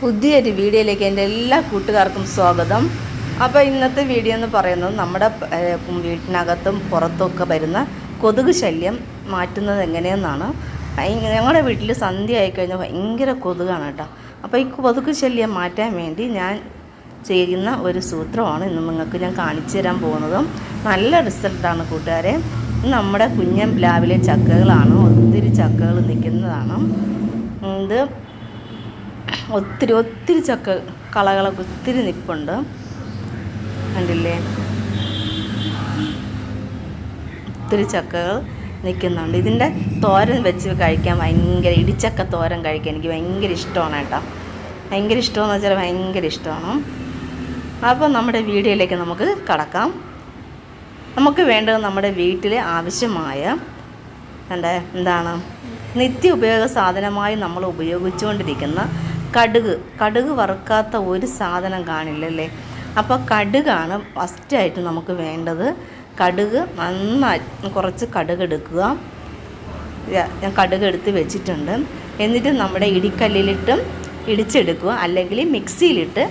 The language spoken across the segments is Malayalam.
പുതിയൊരു വീഡിയോയിലേക്ക് എന്റെ എല്ലാ കൂട്ടുകാർക്കും സ്വാഗതം. അപ്പോൾ ഇന്നത്തെ വീഡിയോ എന്ന് പറയുന്നത് നമ്മുടെ വീട്ടിനകത്തും പുറത്തുമൊക്കെ വരുന്ന കൊതുക് ശല്യം മാറ്റുന്നത് എങ്ങനെയെന്നാണ്. ഞങ്ങളുടെ വീട്ടിൽ സന്ധ്യ ആയിക്കഴിഞ്ഞാൽ ഭയങ്കര കൊതുകാണ് കേട്ടോ. അപ്പോൾ ഈ കൊതുക് ശല്യം മാറ്റാൻ വേണ്ടി ഞാൻ ചെയ്യുന്ന ഒരു സൂത്രമാണ് ഇന്ന് നിങ്ങൾക്ക് ഞാൻ കാണിച്ചു തരാൻ പോകുന്നതും. നല്ല റിസൾട്ടാണ് കൂട്ടുകാരെ. നമ്മുടെ കുഞ്ഞൻ പ്ലാവിലെ ചക്കകളാണ്. ഒത്തിരി ചക്കകൾ നിൽക്കുന്നതാണ്. ഇത് ഒത്തിരി ഒത്തിരി ചക്ക കളകളൊക്കെ ഒത്തിരി നിൽപ്പുണ്ട് കണ്ടില്ലേ? ഒത്തിരി ചക്കകൾ നിൽക്കുന്നുണ്ട്. ഇതിന്റെ തോരൻ വെച്ച് കഴിക്കാൻ ഭയങ്കര ഇടിച്ചക്ക തോരൻ കഴിക്കാൻ എനിക്ക് ഭയങ്കര ഇഷ്ടമാണ് കേട്ടോ. ഭയങ്കര ഇഷ്ടമെന്ന് വെച്ചാൽ ഭയങ്കര ഇഷ്ടമാണ്. അപ്പോൾ നമ്മുടെ വീഡിയോയിലേക്ക് നമുക്ക് കടക്കാം. നമുക്ക് വേണ്ടത് നമ്മുടെ വീട്ടിലെ ആവശ്യമായ എന്താ എന്താണ്? നിത്യ ഉപയോഗ സാധനമായി നമ്മൾ ഉപയോഗിച്ചുകൊണ്ടിരിക്കുന്ന കടുക്. കടുക് വറുക്കാത്ത ഒരു സാധനം കാണില്ലല്ലേ? അപ്പോൾ കടുകാണ് ഫസ്റ്റായിട്ട് നമുക്ക് വേണ്ടത്. കടുക് നന്നായി കുറച്ച് കടുക് എടുക്കുക. ഞാൻ കടുക് എടുത്ത് വെച്ചിട്ടുണ്ട്. എന്നിട്ട് നമ്മുടെ ഇടിക്കല്ലിലിട്ടും ഇടിച്ചെടുക്കുക. അല്ലെങ്കിൽ മിക്സിയിലിട്ട്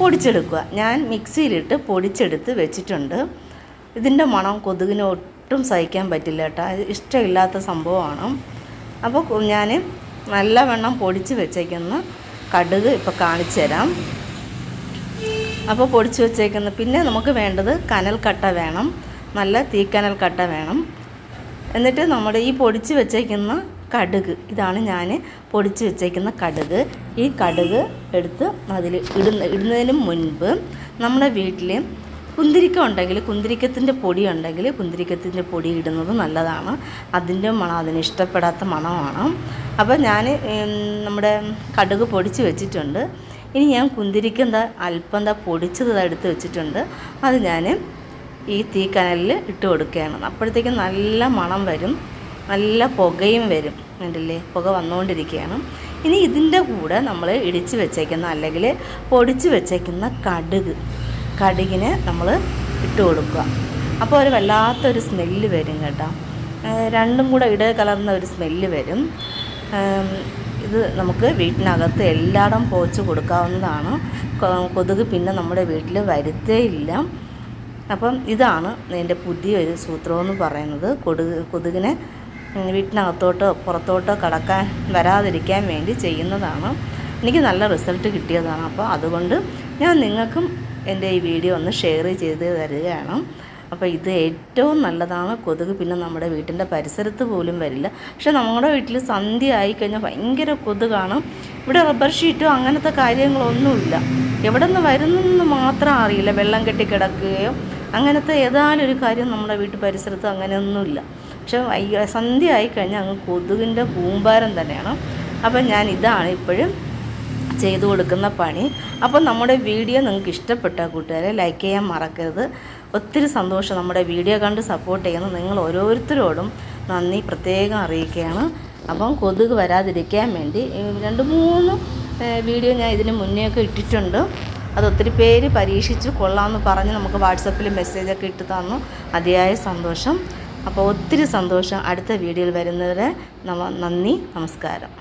പൊടിച്ചെടുക്കുക. ഞാൻ മിക്സിയിലിട്ട് പൊടിച്ചെടുത്ത് വെച്ചിട്ടുണ്ട്. ഇതിന്റെ മണം കൊതുകിന് ഒട്ടും സഹിക്കാൻ പറ്റില്ല കേട്ടോ. ഇഷ്ടമില്ലാത്ത സംഭവമാണ്. അപ്പോൾ ഞാൻ നല്ലവണ്ണം പൊടിച്ച് വെച്ചേക്കുന്ന. കടുക് ഇപ്പോൾ കാണിച്ചു തരാം. അപ്പോൾ പൊടിച്ച് വച്ചേക്കുന്നത് പിന്നെ നമുക്ക് വേണ്ടത് കനൽ കട്ട വേണം. നല്ല തീക്കനൽ കട്ട വേണം. എന്നിട്ട് നമ്മുടെ ഈ പൊടിച്ച് വെച്ചേക്കുന്ന കടുക് ഇതാണ് ഞാൻ പൊടിച്ച് വെച്ചേക്കുന്ന കടുക്. ഈ കടുക് എടുത്ത് അതിൽ ഇടുന്ന ഇടുന്നതിന് മുൻപ് നമ്മുടെ വീട്ടിൽ കുന്തിരിക്ക ഉണ്ടെങ്കിൽ കുന്തിരിക്കത്തിന്റെ പൊടി ഉണ്ടെങ്കിൽ കുന്തിരിക്കത്തിന്റെ പൊടി ഇടുന്നത് നല്ലതാണ്. അതിന്റെ മണം അതിന് ഇഷ്ടപ്പെടാത്ത മണമാണ്. അപ്പോൾ ഞാൻ നമ്മുടെ കടുക് പൊടിച്ച് വെച്ചിട്ടുണ്ട്. ഇനി ഞാൻ കുന്തിരിക്ക എന്താ അല്പം എന്താ പൊടിച്ചത് എടുത്ത് വെച്ചിട്ടുണ്ട്. അത് ഞാൻ ഈ തീ കനലിൽ ഇട്ട് കൊടുക്കുകയാണ്. അപ്പോഴത്തേക്കും നല്ല മണം വരും. നല്ല പുകയും വരും. കണ്ടില്ലേ? പുക വന്നുകൊണ്ടിരിക്കുകയാണ്. ഇനി ഇതിന്റെ കൂടെ നമ്മൾ ഇടിച്ച് വെച്ചേക്കുന്ന അല്ലെങ്കിൽ പൊടിച്ച് വെച്ചേക്കുന്ന കടുക്. കടുകിന് നമ്മൾ ഇട്ട് കൊടുക്കുക. അപ്പോൾ ഒരു വല്ലാത്തൊരു സ്മെല്ല് വരും കേട്ടോ. രണ്ടും കൂടെ ഇട കലർന്ന ഒരു സ്മെല്ല് വരും. ഇത് നമുക്ക് വീട്ടിനകത്ത് എല്ലായിടം പോച്ച് കൊടുക്കാവുന്നതാണ്. കൊതുക് പിന്നെ നമ്മുടെ വീട്ടിൽ വരുത്തേയില്ല അപ്പം ഇതാണ് എന്റെ പുതിയൊരു സൂത്രമെന്ന് പറയുന്നത്. കൊതുക് കൊതുകിനെ വീട്ടിനകത്തോട്ടോ പുറത്തോട്ടോ കടക്കാൻ വരാതിരിക്കാൻ വേണ്ടി ചെയ്യുന്നതാണ്. എനിക്ക് നല്ല റിസൾട്ട് കിട്ടിയതാണ്. അപ്പോൾ അതുകൊണ്ട് ഞാൻ നിങ്ങൾക്കും എന്റെ ഈ വീഡിയോ ഒന്ന് ഷെയർ ചെയ്ത് തരികയാണ്. അപ്പോൾ ഇത് ഏറ്റവും നല്ലതാണ്. കൊതുക് പിന്നെ നമ്മുടെ വീട്ടിന്റെ പരിസരത്ത് പോലും വരില്ല. പക്ഷെ നമ്മുടെ വീട്ടിൽ സന്ധ്യ ആയിക്കഴിഞ്ഞാൽ ഭയങ്കര കൊതുകാണ്. ഇവിടെ റബ്ബർ ഷീറ്റോ അങ്ങനത്തെ കാര്യങ്ങളൊന്നുമില്ല. എവിടെ നിന്ന് വരുന്നെന്ന് മാത്രം അറിയില്ല. വെള്ളം കെട്ടി കിടക്കുകയോ അങ്ങനത്തെ ഏതാനും ഒരു കാര്യം നമ്മുടെ വീട്ടു പരിസരത്ത് അങ്ങനെയൊന്നുമില്ല. പക്ഷെ സന്ധ്യ ആയിക്കഴിഞ്ഞാൽ അങ്ങ് കൊതുകിന്റെ കൂമ്പാരം തന്നെയാണ്. അപ്പം ഞാൻ ഇതാണ് ഇപ്പോഴും ചെയ്തു കൊടുക്കുന്ന പണി. അപ്പോൾ നമ്മുടെ വീഡിയോ നിങ്ങൾക്ക് ഇഷ്ടപ്പെട്ട കൂട്ടുകാരെ ലൈക്ക് ചെയ്യാൻ മറക്കരുത്. ഒത്തിരി സന്തോഷം നമ്മുടെ വീഡിയോ കണ്ട് സപ്പോർട്ട് ചെയ്യുന്ന നിങ്ങൾ ഓരോരുത്തരോടും നന്ദി പ്രത്യേകം അറിയിക്കുകയാണ്. അപ്പം കൊതുക് വരാതിരിക്കാൻ വേണ്ടി രണ്ട് മൂന്ന് വീഡിയോ ഞാൻ ഇതിന് മുന്നേ ഒക്കെ ഇട്ടിട്ടുണ്ട്. അത് ഒത്തിരി പേര് പരീക്ഷിച്ചു. കൊള്ളാമെന്ന് പറഞ്ഞ് നമുക്ക് വാട്സപ്പിൽ മെസ്സേജൊക്കെ ഇട്ട് തന്നു. അതിയായ സന്തോഷം. അപ്പോൾ ഒത്തിരി സന്തോഷം അടുത്ത വീഡിയോയിൽ വരുന്നവരെ നന്ദി നമസ്കാരം.